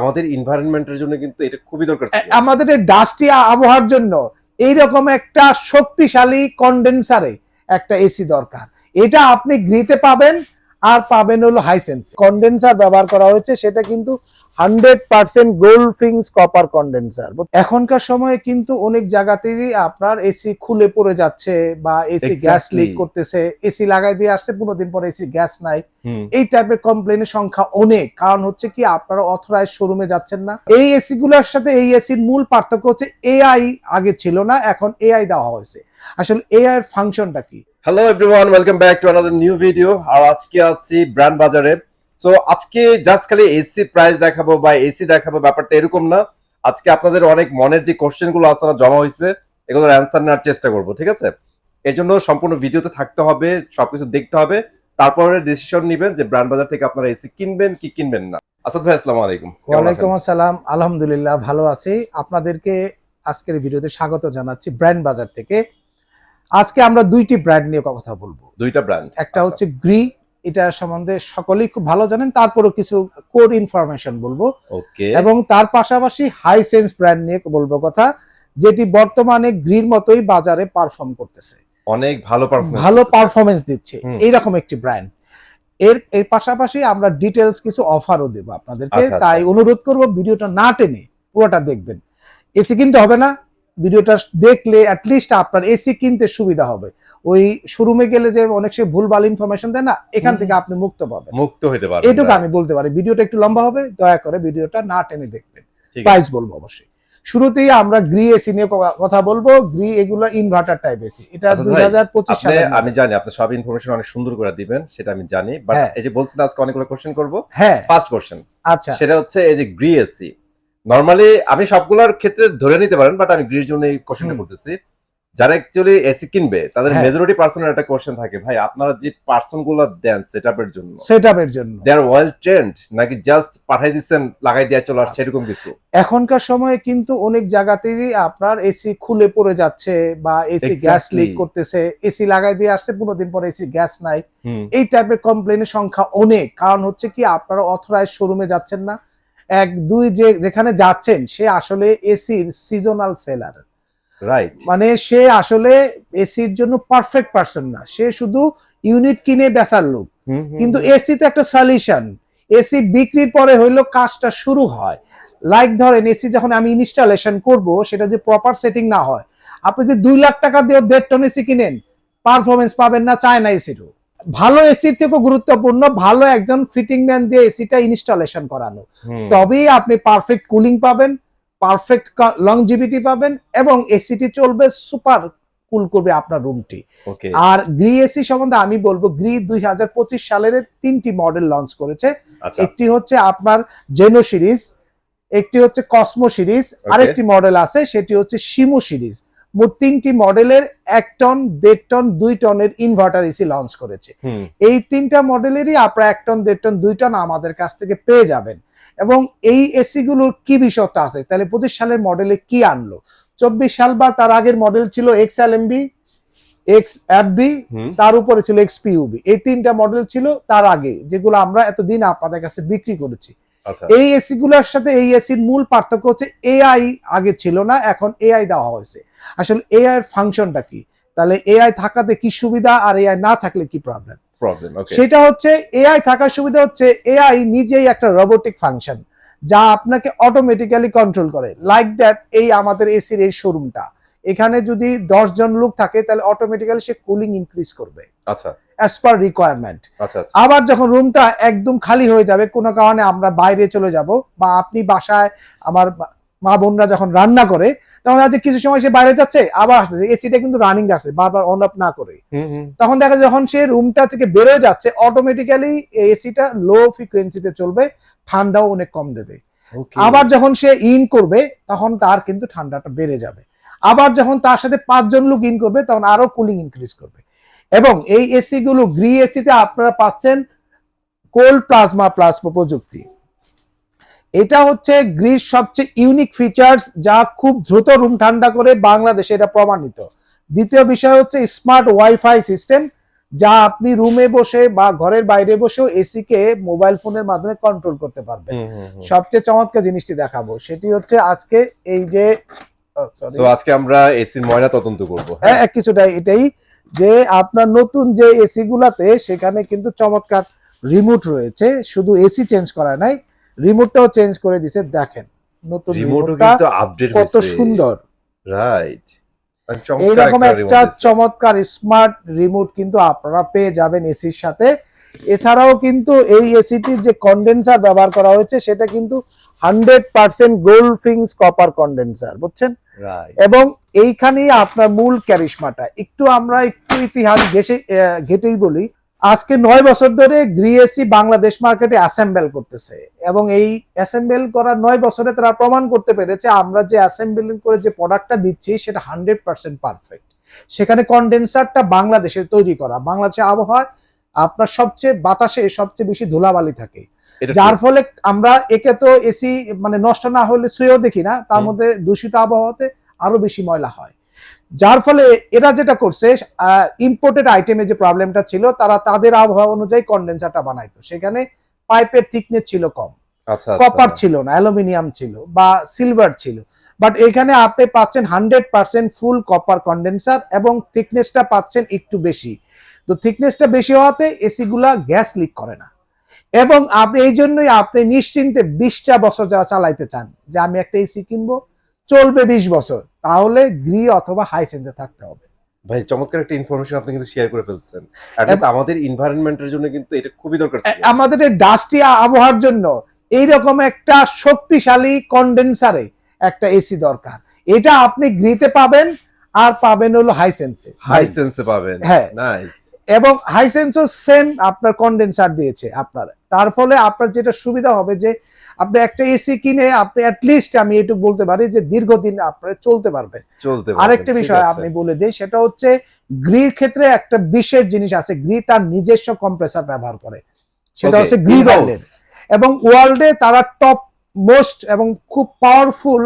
আমাদের এনভায়রনমেন্টের জন্য কিন্তু এটা খুবই দরকার আমাদের ডাস্টি আবহাওয়ার জন্য এইরকম একটা শক্তিশালী কন্ডেন্সারে একটা এসি দরকার। এটা আপনি গ্রিতে পাবেন আর পাবেন হলো হাইসেন্স কন্ডেন্সার ব্যবহার করা হয়েছে সেটা কিন্তু hundred percent gold fins copper condenser এখনকার সময়ে কিন্তু অনেক জায়গাতেই আপনার এসি খুলে পড়ে যাচ্ছে বা এসি গ্যাস লিক করতেছে এসি লাগাই দিয়ে আসছে পনেরো দিন পরে এসি গ্যাস নাই। এই টাইপের কমপ্লেনের সংখ্যা অনেক। কারণ হচ্ছে কি আপনারা অথরাইজ শোরুমে যাচ্ছেন না। এই এসি গুলোর সাথে এই এসির মূল পার্থক্য হচ্ছে এআই আগে ছিল না এখন এআই দেওয়া হয়েছে। আসলে এআই এর ফাংশনটা কি? Hello everyone welcome back to another new video আর আজকে আছি ব্র্যান্ড বাজারে তো আজকে জাস্ট খালি এসি প্রাইস দেখাবো বা এসি দেখাবো, ব্যাপারটা এরকম না। আজকে আপনাদের অনেক মনের যে কোশ্চেনগুলো আছে না, জমা হয়েছে এগুলোর অ্যান্সার নেওয়ার চেষ্টা করব, ঠিক আছে? এর জন্য সম্পূর্ণ ভিডিওতে থাকতে হবে, সবকিছু দেখতে হবে। তারপরে ডিসিশন নেবেন যে ব্র্যান্ড বাজার থেকে আপনারা এসি কিনবেন কি কিনবেন না। আসাদ ভাই, আসসালামু আলাইকুম? ওয়ালাইকুম আসসালাম। আলহামদুলিল্লাহ, ভালো আছি। আপনাদেরকে আজকের ভিডিওতে স্বাগত জানাচ্ছি ব্র্যান্ড বাজার থেকে। আজকে আমরা দুইটি ব্র্যান্ড নিয়ে কথা বলব। দুইটা ব্র্যান্ড একটা হচ্ছে গ্রি এটা সম্বন্ধে সকলেই খুব ভালো জানেন তারপরও কিছু কোর ইনফরমেশন বলব। ওকে। এবং তার পাশাপাশি হাই সেন্স ব্র্যান্ড নিয়ে বলব কথা যেটি বর্তমানে গ্রির মতোই বাজারে পারফর্ম করতেছে। অনেক ভালো ভালো পারফরমেন্স দিচ্ছে। এইরকম একটি ব্র্যান্ড এর এর পাশাপাশি আমরা ডিটেলস কিছু অফারও দেব আপনাদেরকে। আচ্ছা, আচ্ছা। তাই অনুরোধ করব ভিডিওটা না টেনে পুরোটা দেখবেন। এসি কিনতে হবে না ভিডিওটা দেখলে অ্যাটলিস্ট আপনার এসি কিনতে সুবিধা হবে। ওই শোরুমে গেলে যে অনেক সে ভুলভাল ইনফরমেশন দেয় না এখান থেকে আপনি মুক্ত পাবেন। মুক্ত হইতে পারবে এটুকু আমি বলতে পারি ভিডিওটা একটু লম্বা হবে দয়া করে ভিডিওটা না টেনে দেখবেন। প্রাইস বলব অবশ্যই। শুরুতেই আমরা গ্রি এসি নিয়ে কথা বলব। গ্রি এগুলো ইনভার্টার টাইপ এসি এটা আচ্ছা দুই হাজার পঁচিশ সালে আমি জানি আপনি সব ইনফরমেশন অনেক সুন্দর করে দিবেন সেটা আমি জানি। বাট হ্যাঁ। এই যে বলছেন আজকে অনেকগুলো কোশ্চেন করব। হ্যাঁ। ফার্স্ট কোশ্চেন আচ্ছা। সেটা হচ্ছে এই যে গ্রি এসি নরমালি আমি সবগুলোর ক্ষেত্রে ধরে নিতে পারেন বাট আমি গ্রির জন্য এই কোশ্চেনটা করতেছি। যারা অ্যাকচুয়ালি এসি কিনবে তাদের হ্যাঁ। মেজরিটি পার্সনের একটা কোশ্চেন থাকে ভাই আপনারা যে পার্সনগুলো দেন সেটআপের জন্য সেট আপের জন্য। দে আর ওয়েল ট্রেন্ড নাকি জাস্ট পাঠাই দিচ্ছেন লাগাই দিয়ে চলে আসছে আচ্ছা। এরকম কিছু? এখনকার সময়ে কিন্তু অনেক জায়গাতেই আপনার এসি খুলে পড়ে যাচ্ছে বা এসি গ্যাস লিক করতেছে এসি লাগাই দিয়ে আসছে পনেরো দিন পরে এসি গ্যাস নাই। এই টাইপের কমপ্লেনের সংখ্যা অনেক। কারণ হচ্ছে কি আপনারা অথরাইজ শোরুমে যাচ্ছেন না। এক দুই যে যেখানে যাচ্ছেন সে আসলে এসির সিজনাল সেলার রাইট মানে সে আসলে এসির জন্য পারফেক্ট পার্সন না। সে শুধু ইউনিট কিনে বেচার লোক। কিন্তু এসি তো একটা সলিউশন এসি বিক্রির পরে হইল কাজটা শুরু হয়। লাইক ধরেন এসি যখন আমি ইনস্টলেশন করব সেটা যদি প্রপার সেটিং না হয় আপনি যে দুই লাখ টাকা দিয়ে দেড় টন এসি কিনেন পারফরমেন্স পাবেন না চায় না এসিরও। ভালো এসির থেকে গুরুত্বপূর্ণ ভালো একজন ফিটিং ম্যান দিয়ে এসিটা ইনস্টলেশন করানো। তবেই আপনি পারফেক্ট কুলিং পাবেন পারফেক্ট লংজিভিটি পাবেন এবং এসিটি চলবে সুপার কুল করবে আপনার রুমটি আর গ্রি এসি সম্বন্ধে আমি বলব গ্রি দুই হাজার পঁচিশ সালের তিনটি মডেল লঞ্চ করেছে। আচ্ছা। একটি হচ্ছে আপনার জেনো সিরিজ একটি হচ্ছে কসমো সিরিজ আরেকটি মডেল আছে সেটি হচ্ছে শিমু সিরিজ মোট তিনটি মডেলের এক টন দেড় টন দুই টনের ইনভার্টার এসি লঞ্চ করেছে। এই তিনটা মডেলেরই আপনারা এক টন দেড় টন দুই টন আমাদের কাছ থেকে পেয়ে যাবেন। এবং এই এসি গুলোর কি বিষয়টা আছে? তাহলে পঁচিশ সালের মডেলে কি আনলো? চব্বিশ সাল বা তার আগের মডেল ছিল X L M B X F B হুম। তার উপরে ছিল এক্সপিউবি এই তিনটা মডেল ছিল তার আগে যেগুলো আমরা এতদিন আপনাদের কাছে বিক্রি করেছি। এই এসি গুলোর সাথে এই এসির মূল পার্থক্য হচ্ছে এআই আগে ছিল না এখন এআই দেওয়া হয়েছে। আসলে এআই এর ফাংশনটা কি? তাহলে এআই থাকাতে কি সুবিধা আর এআই না থাকলে কি প্রবলেম প্রবলেম সেটা হচ্ছে এআই থাকার সুবিধা হচ্ছে এআই নিজেই একটা রোবোটিক ফাংশন যা আপনাকে অটোমেটিক্যালি কন্ট্রোল করে। লাইক দ্যাট এই আমাদের এসির এই শোরুমটা এখানে যদি দশ জন লোক থাকে তাহলে অটোমেটিক্যালি সে কুলিং ইনক্রিজ করবে। আচ্ছা। অ্যাজ পার রিকোয়ারমেন্ট আবার যখন রুমটা একদম খালি হয়ে যাবে কোনো কারণে আমরা বাইরে চলে যাব বা আপনি বাসায় আমার মা বোনরা যখন রান্না করে তখন আছে কিছু সময় সে বাইরে যাচ্ছে আবার আসতেছে। এসিটা কিন্তু রানিং রাখছে বারবার অন অফ না করে। তখন দেখা যখন সে রুমটা থেকে বেরোয় যাচ্ছে অটোমেটিক্যালি এসিটা লো ফ্রিকোয়েন্সিতে চলবে ঠান্ডাও অনেক কম দেবে। আবার যখন সে ইন করবে তখন তার কিন্তু ঠান্ডাটা বেড়ে যাবে। আবার যখন তার সাথে পাঁচজন লোক ইন করবে তখন আরও কুলিং ইনক্রিজ করবে। এবং এই এসি গুলো গ্রি এসিতে আপনারা পাচ্ছেন কোল্ড প্লাজমা প্লাস প্রযুক্তি। এটা হচ্ছে গ্রিস সবচেয়ে ইউনিক ফিচার্স যা খুব দ্রুত রুম ঠান্ডা করে বাংলাদেশে এটা প্রমাণিত। দ্বিতীয় বিষয় হচ্ছে স্মার্ট ওয়াইফাই সিস্টেম যা আপনি রুমে বসে বা ঘরের বাইরে বসেও এসি কে মোবাইল ফোনের মাধ্যমে কন্ট্রোল করতে পারবেন। সবচেয়ে চমৎকার জিনিসটি দেখাবো সেটি হচ্ছে আজকে এই যে আজকে আমরা এসির ময়না তদন্ত করব। হ্যাঁ কিছুটা এটাই। যে আপনার নতুন যে এসি গুলাতে সেখানে কিন্তু চমৎকার রিমোট রয়েছে। শুধু এসি চেঞ্জ করা নাই রিমোটটাও চেঞ্জ করে দিছে দেখেন। নতুন রিমোটটা কিন্তু আপডেট কত সুন্দর। রাইট এইরকম একটা চমৎকার স্মার্ট রিমোট কিন্তু আপনারা পেয়ে যাবেন এসির সাথে। এছাড়াও কিন্তু এই এসিটির যে কন্ডেন্সার ব্যবহার করা হয়েছে সেটা কিন্তু hundred percent gold fins copper condenser বুঝছেন? এবং এইখানেই আপনার মূল ক্যারিশমাটা একটু আমরা একটু ইতিহাস ঘেসে ঘেটেই বলি, আজকে নয় বছর ধরে গ্রিএসি বাংলাদেশ মার্কেটে অ্যাসেম্বল করতেছে এবং এই অ্যাসেম্বল করার নয় বছরে তারা প্রমাণ করতে পেরেছে, আমরা যে অ্যাসেম্বলিং করে যে প্রোডাক্টটা দিচ্ছি, সেটা হান্ড্রেড পার্সেন্ট পারফেক্ট সেখানে কন্ডেন্সারটা বাংলাদেশের তৈরি করা। বাংলাদেশে আবহাওয়া আপনার সবচেয়ে বাতাসে সবচেয়ে বেশি ধুলাবালি থাকে। যার ফলে আমরা একে তো এসি মানে নষ্ট না হলে শুয়েও দেখি না তার মধ্যে দূষিত আবহাওয়াতে আরও বেশি ময়লা হয়। যার ফলে এরা যেটা করছে ইম্পোর্টেড আইটেমে যে প্রবলেমটা ছিল তারা তাদের আবহাওয়া অনুযায়ী কন্ডেন্সারটা বানাইতো। সেখানে পাইপের থিকনেস ছিল কম। আচ্ছা কপার ছিল না অ্যালুমিনিয়াম ছিল বা সিলভার ছিল। বাট এখানে আপনি পাচ্ছেন hundred percent full copper condenser এবং থিকনেসটা পাচ্ছেন একটু বেশি। তো থিকনেসটা বেশি হওয়াতে এসি গুলা গ্যাস লিক করে না। এবং আপনি এই জন্যই আপনি নিশ্চিন্তে বিশটা বছর যারা চালাইতে চান যে আমি একটা এসি কিনবো চলবে বিশ বছর তাহলে গ্রি অথবা হাই সেন্সে থাকতে হবে। ভাই চমৎকার একটা ইনফরমেশন আপনি কিন্তু শেয়ার করে ফেলছেন। আমাদের এনভায়রনমেন্টের জন্য কিন্তু এটা খুবই দরকার আমাদের ডাস্টি আবহাওয়ার জন্য এইরকম একটা শক্তিশালী কন্ডেন্সারে একটা এসি দরকার। এটা আপনি গ্রিতে পাবেন আর পাবেন হলো হাই সেন্সে হাই সেন্সে পাবেন। হ্যাঁ। নাইস এবং হাই সেন্সও সেম আপনার কন্ডেন্সার দিয়েছে আপনার। তার ফলে আপনার যেটা সুবিধা হবে যে আপনি একটা এসি কিনে আপনি লিস্ট আমি এটুকু বলতে পারি যে দীর্ঘদিন আপনার চলতে পারবে চলতে পারবেন, আরেকটা বিষয় আপনি বলে দিই সেটা হচ্ছে গ্রির ক্ষেত্রে একটা বিশেষ জিনিস আছে গ্রি তার নিজস্ব কম্প্রেসার ব্যবহার করে। সেটা হচ্ছে গ্রি in-house। এবং ওয়ার্ল্ডে তারা টপ মোস্ট এবং খুব powerful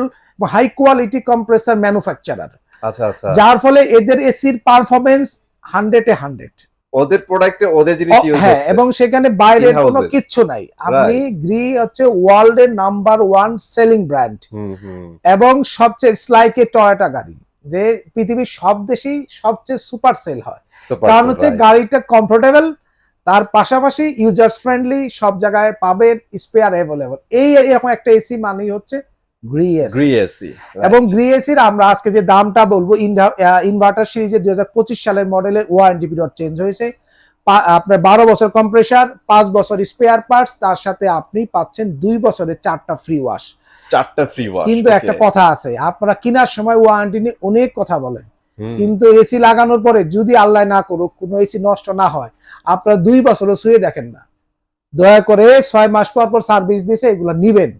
high quality compressor manufacturer আচ্ছা আচ্ছা। যার ফলে এদের এসির পারফরমেন্স হান্ড্রেড এ হান্ড্রেড ওদের প্রোডাক্টে ওদের জিনিস ইউজ হ্যাঁ এবং সেখানে বাইরের কোনো। কিচ্ছু নাই। আপনি গ্রি হচ্ছে ওয়ার্ল্ড এর নাম্বার ওয়ান সেলিং ব্র্যান্ড এবং সবচেয়ে স্লাইকে টয়োটা গাড়ি যে পৃথিবীর সব দেশেই সবচেয়ে সুপার সেল হয়। কারণ হচ্ছে গাড়িটা কমফোর্টেবল তার পাশাপাশি ইউজার্স ফ্রেন্ডলি সব জায়গায় পাবেন স্পেয়ার অ্যাভেলেবল এই এরকম একটা এসি মানেই হচ্ছে গ্রি এসি গ্রি এসি এবং গ্রি এসির আমরা আজকে যে দামটা বলব ইনভার্টার সিরিজের দুই সালের মডেলের ওয়ারেন্টি পিরিয়ড চেঞ্জ হয়েছে। আপনার বারো বছর কম্প্রেসার পাঁচ বছর স্পেয়ার পার্টস তার সাথে আপনি পাচ্ছেন দুই বছরের চারটা ফ্রি ওয়াশ চারটা ফ্রি ওয়াশ কিন্তু একটা কথা আছে আপনারা কেনার সময় ওয়ারেন্টি নিয়ে অনেক কথা বলেন। কিন্তু এসি লাগানোর পরে যদি আল্লাহ না করুক কোনো এসি নষ্ট না হয় আপনারা দুই বছরও শুয়ে দেখেন না। দয়া করে ছয় মাস পর পর সার্ভিস দিয়েছে এগুলো নিবেন।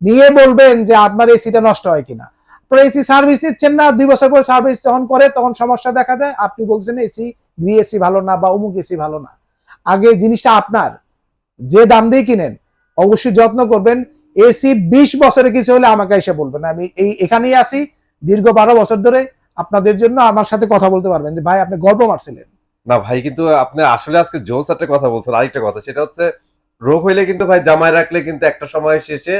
নিয়ে বলবেন যে আপনার এসিটা নষ্ট হয় কিনা। আপনার এসি সার্ভিস নিচ্ছেন না, দুই বছর পর সার্ভিস যখন করে, তখন সমস্যা দেখা দেয়। আপনি বলছেন এসি গ্রি এসি ভালো না বা অমুক এসি ভালো না। আগে জিনিসটা আপনার। যে দাম দিয়ে কিনেন, অবশ্যই যত্ন করবেন। এসি বিশ বছরে কিছু হলে আমাকে এসে বলবেন। আমি এই এখানেই আছি, দীর্ঘ বারো বছর ধরে আপনাদের জন্য আমার সাথে কথা বলতে পারবেন যে, ভাই, আপনি গর্ব মারছিলেন। না, ভাই, কিন্তু আপনি আসলে আজকে জোস একটা কথা বলছেন। আরেকটা কথা, সেটা হচ্ছে, রোগ হইলে কিন্তু ভাই জামায় রাখলে কিন্তু একটা সময় শেষে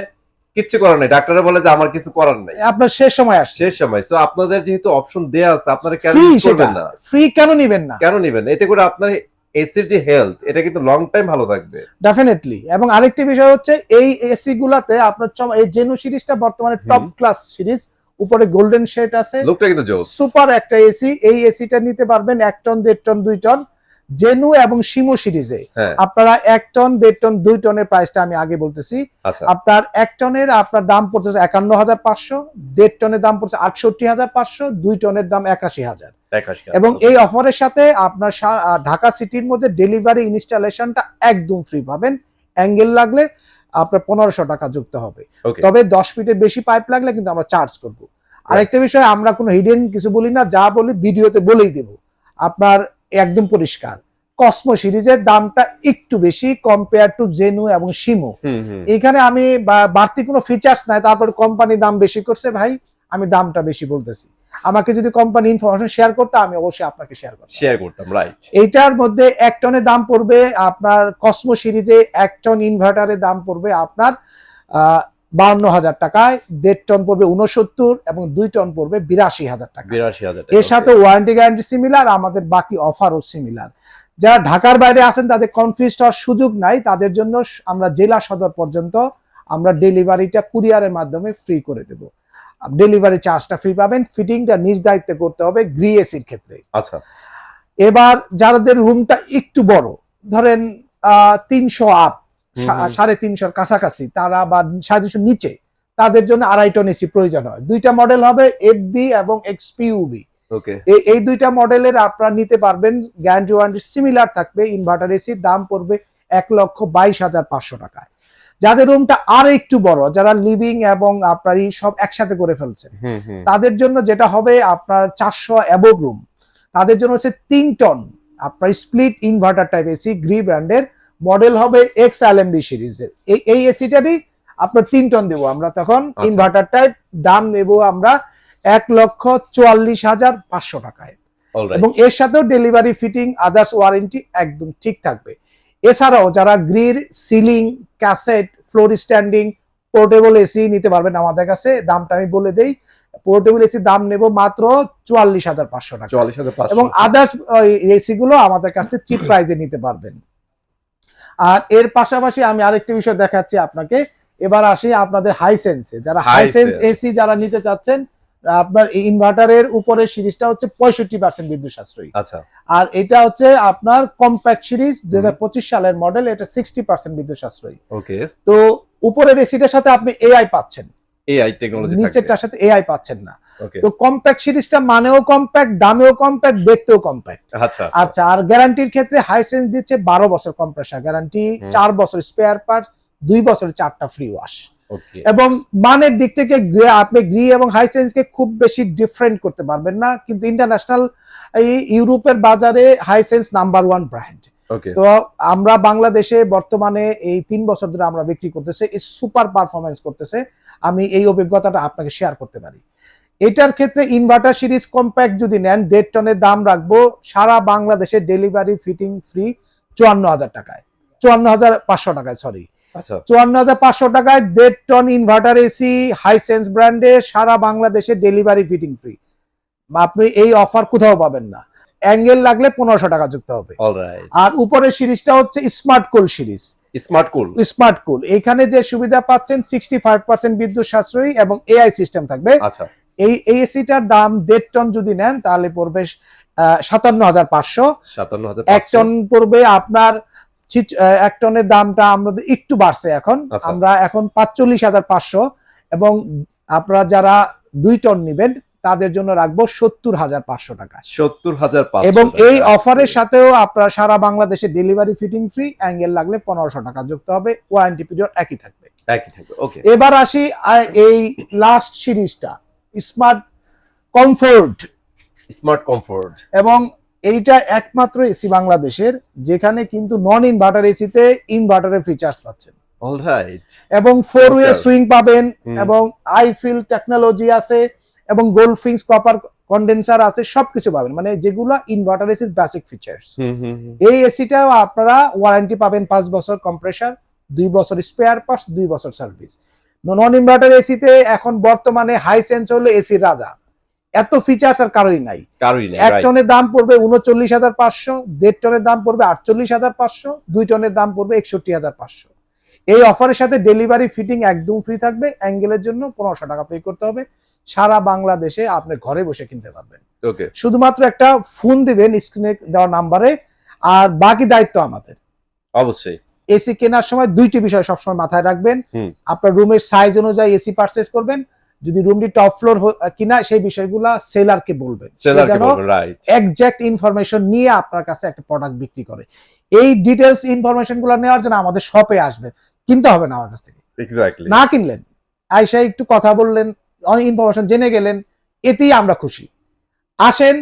কিচ্ছু করার নাই। ডাক্তারে বলে যে আমার কিছু করার নাই। আপনার শেষ সময় আসছে। শেষ সময়। সো আপনাদের যেহেতু অপশন দেয়া আছে আপনারা কেন করবেন না? ফ্রি কেন নিবেন না? কেন নিবেন এতে করে আপনার এসির যে হেলথ এটা কিন্তু লং টাইম ভালো থাকবে। ডেফিনেটলি এবং আরেকটি বিষয় হচ্ছে এই এসি গুলাতে আপনার চম- এই জেনু সিরিজটা বর্তমানে টপ ক্লাস সিরিজ উপরে গোল্ডেন শেড আছে। লোকটা কিন্তু জোস। সুপার একটা এসি এই এসিটা নিতে পারবেন এক টন দেড় টন দুই টন জেনু এবং সিমো সিরিজে। হ্যাঁ। আপনারা এক টন দেড় টন দুই টনের প্রাইসটা আমি আগে বলতেছি। আচ্ছা। আপনার এক টনের আপনার দাম পড়তেছে একান্ন হাজার পাঁচশো দেড় টনের দাম পড়ছে আটষট্টি হাজার পাঁচশো দুই টনের দাম একাশি হাজার এবং এই অফারের সাথে আপনার ঢাকা সিটির মধ্যে ডেলিভারি ইনস্টলেশনটা একদম ফ্রি পাবেন। অ্যাঙ্গেল লাগলে আপনার পনেরোশো টাকা যুক্ত হবে। তবে দশ ফিটের বেশি পাইপ লাগলে কিন্তু আমরা চার্জ করব। আরেকটা বিষয় আমরা কোনো হিডেন কিছু বলি না যা বলি ভিডিওতে বলেই দেব। আপনার একদম পরিষ্কার। কসমো সিরিজের দামটা একটু বেশি কম্পেয়ার টু জেনু এবং সিমো এখানে আমি বাড়তি কোনো ফিচার্স নাই তারপর কোম্পানি দাম বেশি করছে ভাই আমি দামটা বেশি বলতেছি। আমাকে যদি কোম্পানি ইনফরমেশন শেয়ার করতে আমি অবশ্যই আপনাকে শেয়ার করতাম। শেয়ার করতাম রাইট এটার মধ্যে এক টনের দাম পড়বে আপনার কসমো সিরিজে এক টন ইনভার্টারের দাম পড়বে আপনার বাউন্ন হাজার টাকায় দেড় টন পড়বে উনসত্তর এবং দুই টন পড়বে বিরাশি হাজার টাকা। বিরাশি হাজার এর সাথে ওয়ারেন্টি গ্যারান্টি সিমিলার আমাদের বাকি অফারও সিমিলার যারা ঢাকার বাইরে আছেন তাদের কনফিউজ হওয়ার সুযোগ নাই। তাদের জন্য আমরা জেলা সদর পর্যন্ত আমরা ডেলিভারিটা কুরিয়ারের মাধ্যমে ফ্রি করে দেব। ডেলিভারি চার্জটা ফ্রি পাবেন। ফিটিংটা নিজ দায়িত্বে করতে হবে গ্রি এসির ক্ষেত্রে। আচ্ছা। এবার যাদের রুমটা একটু বড় ধরেন তিনশো আপ। সাড়ে তিনশোর কাছাকাছি তারা বা সাড়ে তিনশোর নিচে তাদের জন্য আড়াই টন এসি প্রয়োজন হয়। দুইটা মডেল হবে এফ বি এবং এক্সপিউবি এই দুইটা মডেলের আপনারা নিতে পারবেন গ্যারান্টি ওয়ারেন্টি সিমিলার থাকবে ইনভার্টার এসির দাম পড়বে এক লক্ষ বাইশ হাজার পাঁচশো টাকায়। যাদের রুমটা আর একটু বড় যারা লিভিং এবং আপনার এই সব একসাথে করে ফেলছেন তাদের জন্য যেটা হবে আপনার চারশো অ্যাবোভ রুম তাদের জন্য হচ্ছে তিন টন আপনার split inverter type AC Gree ব্র্যান্ডের মডেল হবে এক্স এলএমডি সিরিজের। এই এই এসিটারই আপনার তিন টন দেবো আমরা তখন আচ্ছা। ইনভার্টার টাইপ দাম নেব আমরা এক লক্ষ চুয়াল্লিশ হাজার পাঁচশো টাকায়। এবং এর সাথেও ডেলিভারি ফিটিং আদার্স ওয়ারেন্টি একদম ঠিক থাকবে। এছাড়াও যারা গ্রির ceiling cassette floor standing portable AC নিতে পারবেন আমাদের কাছে দামটা আমি বলে দেই পোর্টেবল এসি দাম নেব মাত্র চুয়াল্লিশ হাজার পাঁচশো টাকা এবং আদার্স এসি গুলো আমাদের কাছে চিপ প্রাইজে নিতে পারবেন। আর এর পাশাপাশি আমি আরেকটি বিষয় দেখাচ্ছি আপনাকে। এবার আসি আপনাদের হাইসেন্সে যারা হাইসেন্স। এসি যারা নিতে চাচ্ছেন আপনার ইনভার্টারের উপরে সিরিজটা হচ্ছে পঁয়ষট্টি পার্সেন্ট বিদ্যুৎ সাশ্রয়ী আচ্ছা। আর এটা হচ্ছে আপনার কম্প্যাক্ট সিরিজ দুই হাজার পঁচিশ সালের মডেল এটা সিক্সটি পার্সেন্ট বিদ্যুৎ সাশ্রয়ী ওকে। তো উপরের এসিটার সাথে আপনি এআই পাচ্ছেন। এআই টেকনোলজি নিচেরটার সাথে এআই পাচ্ছেন না। তো কম্প্যাক্ট সিরিজটা মানেও কম্প্যাক্ট দামেও কম্প্যাক্ট দেখতেও কম্প্যাক্ট আচ্ছা আচ্ছা। আর গ্যারান্টির ক্ষেত্রে হাইসেন্স দিচ্ছে বারো বছর কম্প্রেসার গ্যারান্টি। চার বছর স্পেয়ার পার্ট দুই বছর চারটা ফ্রি ওয়াশ ওকে এবং মানের দিক থেকে আপনি গ্রি এবং হাইসেন্সকে খুব বেশি ডিফারেন্ট করতে পারবেন না। কিন্তু ইন্টারন্যাশনাল এই ইউরোপের বাজারে হাইসেন্স নাম্বার ওয়ান ব্র্যান্ড তো আমরা বাংলাদেশে বর্তমানে এই তিন বছর ধরে আমরা বিক্রি করতেছে সুপার পারফরমেন্স করতেছে। আমি এই অভিজ্ঞতাটা আপনাকে শেয়ার করতে পারি। এটার ক্ষেত্রে ইনভার্টার সিরিজ কম্প্যাক্ট যদি নেন দেড় টনের দাম রাখব সারা বাংলাদেশে ডেলিভারি ফিটিং ফ্রি চুয়ান্ন হাজার টাকায়। চুয়ান্ন হাজার পাঁচশো টাকায় সরি আচ্ছা। চুয়ান্ন হাজার পাঁচশো টাকায় দেড় টন ইনভার্টার এসি হাইসেন্স ব্র্যান্ডে সারা বাংলাদেশে ডেলিভারি ফিটিং ফ্রি আপনি এই অফার কোথাও পাবেন না। অ্যাঙ্গেল লাগলে পনেরোশো টাকা যুক্ত হবে। আর উপরের সিরিজটা হচ্ছে smart cool series smart cool smart cool এখানে যে সুবিধা পাচ্ছেন সিক্সটি ফাইভ পার্সেন্ট বিদ্যুৎ সাশ্রয়ী এবং এআই সিস্টেম থাকবে। আচ্ছা। এই এই এসিটার দাম দেড় টন যদি নেন তাহলে পড়বে সাতান্ন হাজার পাঁচশো। সাতান্ন হাজার এক টন পড়বে আপনার এক টনের দামটা আমাদের একটু বাড়ছে এখন। আচ্ছা। আমরা এখন পাঁচচল্লিশ হাজার পাঁচশো এবং আপনারা যারা দুই টন নিবেন তাদের জন্য রাখব সত্তর হাজার পাঁচশো টাকা। সত্তর হাজার এবং এই অফারের সাথেও আপনারা সারা বাংলাদেশে ডেলিভারি ফিটিং ফ্রি অ্যাঙ্গেল লাগলে পনেরোশো টাকা যুক্ত হবে ওয়ারেন্টি পিরিয়ড একই থাকবে। একই থাকবে ওকে। এবার আসি এই লাস্ট সিরিজটা স্মার্ট কমফোর্ট। Smart comfort. এবং এইটা একমাত্র এসি বাংলাদেশের যেখানে কিন্তু নন ইনভার্টার এসিতে ইনভার্টারের ফিচার্স পাচ্ছেন। এবং ফোর ওয়ে সুইং পাবেন এবং আই আইফিল টেকনোলজি আছে এবং গোল্ডফিংস কপার কন্ডেন্সার আছে সবকিছু পাবেন। মানে যেগুলো ইনভার্টার এসির বেসিক ফিচার্স। এই এসিটাও আপনারা ওয়ারেন্টি পাবেন পাঁচ বছর কম্প্রেসার দুই বছর স্পেয়ার পার্টস দুই বছর সার্ভিস নন ইনভার্টার এসিতে এখন বর্তমানে হাই সেন্স হলো এসির রাজা। এত ফিচার্স আর কারোই নাই। কারোই নেই এক টনের দাম পড়বে উনচল্লিশ হাজার পাঁচশো দেড় টনের দাম পড়বে আটচল্লিশ হাজার পাঁচশো দুই টনের দাম পড়বে একষট্টি হাজার পাঁচশো। এই অফারের সাথে ডেলিভারি ফিটিং একদম ফ্রি থাকবে অ্যাঙ্গেলের জন্য পনেরোশো টাকা পে করতে হবে। সারা বাংলাদেশে আপনি ঘরে বসে কিনতে পারবেন। ওকে শুধুমাত্র একটা ফোন দিবেন স্ক্রিনে দেওয়া নাম্বারে আর বাকি দায়িত্ব আমাদের। অবশ্যই। এসি কেনার সময় দুইটি বিষয় সবসময় মাথায় রাখবেন। আপনার রুমের সাইজ অনুযায়ী এসি পারচেস করবেন। যদি রুমটি টপ ফ্লোর কিনা সেই বিষয়গুলো সেলারকে বলবেন। এক্সাক্ট ইনফরমেশন নিয়ে আপনার কাছে একটা প্রোডাক্ট বিক্রি করে। এই ডিটেলস ইনফরমেশনগুলো নেওয়ার জন্য আমাদের শপে আসবেন। কিনতে হবে না আমার কাছ থেকে। না কিনলেন আয়সা একটু কথা বললেন অনেক ইনফরমেশন জেনে গেলেন এতেই আমরা খুশি। আসেন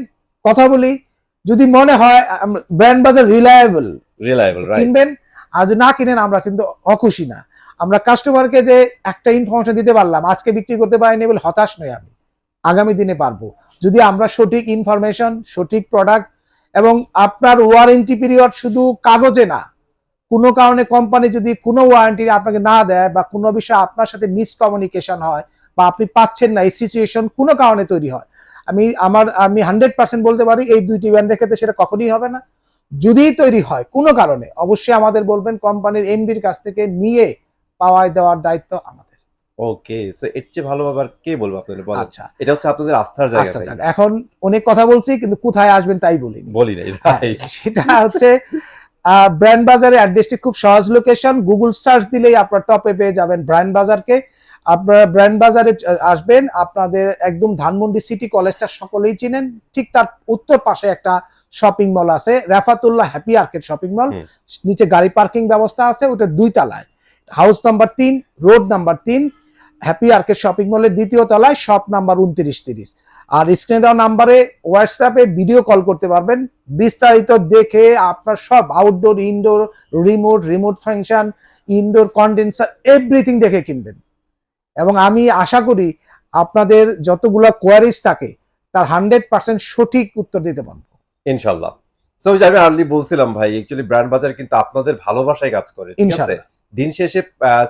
কথা বলি। যদি মনে হয় ব্র্যান্ড বাজার রিলায়েবল রিলায়েবল রাইট কিনবেন যদি না কিনেন আমরা কিন্তু অখুশি না। আমরা কাস্টমারকে যে একটা ইনফরমেশন দিতে পারলাম, আজকে বিক্রি করতে পারিনি বলে হতাশ নই আমি। আগামী দিনে পারব। যদি আমরা সঠিক ইনফরমেশন সঠিক প্রোডাক্ট এবং আপনার ওয়ারেন্টি পিরিয়ড শুধু কাগজে না, কোনো কারণে কোম্পানি যদি কোনো ওয়ারেন্টি আপনাকে না দেয় বা কোনো বিষয়ে আপনার সাথে মিসকমিউনিকেশন হয় বা আপনি পাচ্ছেন না, এই সিচুয়েশন কোনো কারণে তৈরি হয়। আমি আমার, আমি হান্ড্রেড পার্সেন্ট বলতে পারি, এই দুইটি ব্র্যান্ডের ক্ষেত্রে সেটা কখনই হবে না। যদি তৈরি হয় কোনো কারণে অবশ্যই আমাদের বলবেন কোম্পানির এমডির কাছ থেকে নিয়ে পাওয়ায় দেওয়ার দায়িত্ব আমাদের। ওকে সো এর চেয়ে ভালো আবার কে বলব আপনাদের? বলেন। আচ্ছা। এটা হচ্ছে আপনাদের আস্থার জায়গা? এখন অনেক কথা বলছি কিন্তু কোথায় আসবেন তাই বলিনি। বলি নাই হ্যাঁ, সেটা হচ্ছে ব্র্যান্ড বাজারের অ্যাড্রেসটি খুব সহজ লোকেশন গুগল সার্চ দিলেই আপনার টপে পেয়ে যাবেন ব্র্যান্ড বাজারকে। আপনারা ব্র্যান্ড বাজারে আসবেন আপনাদের একদম ধানমন্ডি সিটি কলেজটা সকলেই চিনেন ঠিক তার উত্তর পাশে একটা শপিং মল আছে Rafatullah Happy Arcade shopping mall নিচে গাড়ি পার্কিং ব্যবস্থা আছে ওটা দুই তলায়। হাউস নাম্বার তিন রোড নাম্বার তিন হ্যাপি আর্কেড শপিং মলের দ্বিতীয় তলায় শপ নাম্বার উনত্রিশ তিরিশ। আর স্ক্রিনে দেওয়া নাম্বারে হোয়াটসঅ্যাপে ভিডিও কল করতে পারবেন। বিস্তারিত দেখে আপনার সব outdoor indoor remote remote function indoor condenser everything দেখে কিনবেন। এবং আমি আশা করি আপনাদের যতগুলো কোয়ারিজ থাকে তার হান্ড্রেড পার্সেন্ট সঠিক উত্তর দিতে পারব। ইনশাল্লাহ। সো আমি আর্লি বলছিলাম ভাই অ্যাকচুয়ালি ব্র্যান্ড বাজার কিন্তু আপনাদের ভালোবাসায় কাজ করে ঠিক আছে? ইনশাল্লাহ। দিন শেষে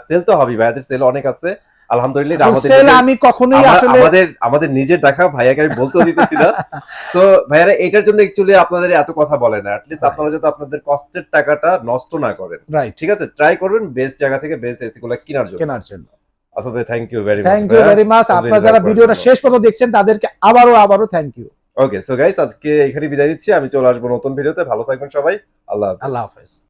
সেল তো হবে ভাইয়াদের সেল অনেক আছে। আলহামদুলিল্লাহ আমাদের আমি কখনোই আসলে আমাদের আমাদের নিজের দেখা ভাইয়াকে আমি বলতেও দিতেছি না। সো ভাইয়ারা এটার জন্য অ্যাকচুয়ালি আপনাদের এত কথা বলে না। অ্যাটলিস্ট. আপনারা যাতে আপনাদের কষ্টের টাকাটা নষ্ট না করেন। ঠিক আছে? ট্রাই করবেন বেস্ট জায়গা থেকে বেস্ট এসি গুলো কেনার জন্য। কেনার জন্য। আসলে thank you very much thank you very much আপনারা যারা ভিডিওটা শেষ পর্যন্ত দেখছেন তাদেরকে আবারও আবারও thank you okay so guys আজকে এখানে বিদায় দিচ্ছি আমি চলে আসব নতুন ভিডিওতে। ভালো থাকবেন সবাই। আল্লাহ আল্লাহ হাফেজ।